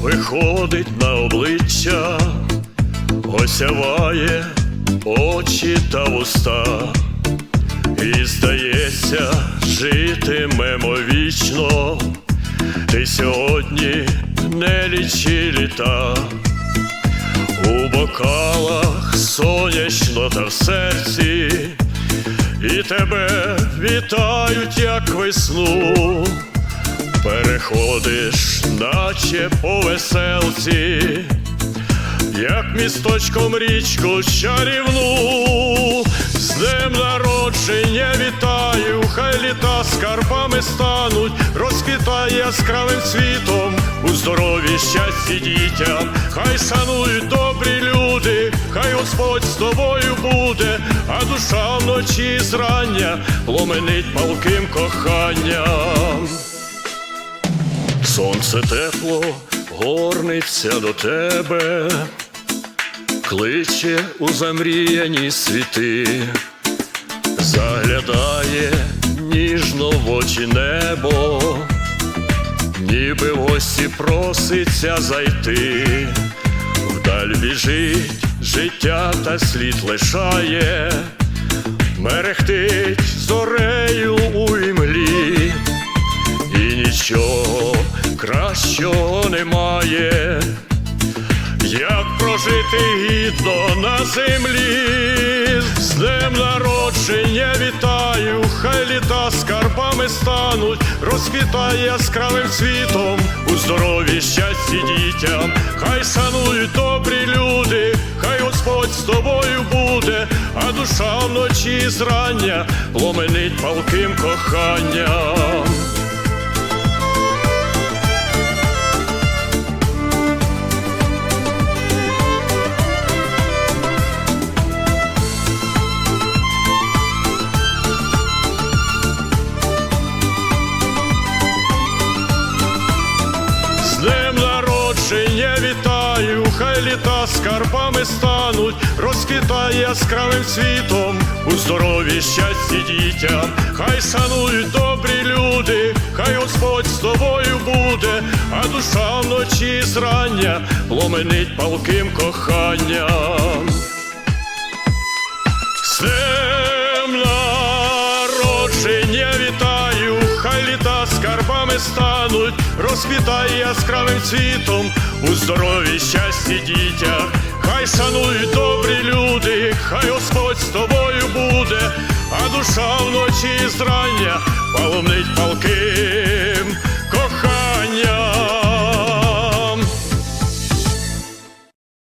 виходить на обличчя, осяває очі та уста, і здається, житимемо вічно, ти сьогодні не лічи літа. У бокалах сонячно та в серці, і тебе вітають, як весну, переходиш, наче по веселці, як місточком річку чарівну, з днем народження вітаю, хай літа скарбами стануть, розквітай яскравим світом у здоров'ї щасті дітям, хай шанують добрі люди, хай Господь з тобою буде, а душа вночі зрання пломенить палким коханням. Сонце тепло горниться до тебе, кличе у замріяні світи, заглядає ніжно в очі небо, ніби в гості проситься зайти, вдаль біжить життя та слід лишає, мерехтить зорею у імлі. І нічого кращого немає, як прожити гідно на землі, з днем народження вітаю, хай літа скарбами стануть, розквітай яскравим світом. У здоров'ї щасті дітям, хай шанують добрі люди, хай Господь з тобою буде, а душа вночі зрання пломенить палким коханням. Літа скарбами стануть, розквітай яскравим світом у здоров'ї щасті дітям, хай шанують добрі люди, хай Господь з тобою буде, а душа вночі зрання пломенить палким коханням. З скарбами стануть, розквітай яскравим цвітом у здоров'ї щасті дітях, хай шанують добрі люди, хай Господь з тобою буде, а душа вночі зрання паломнить палки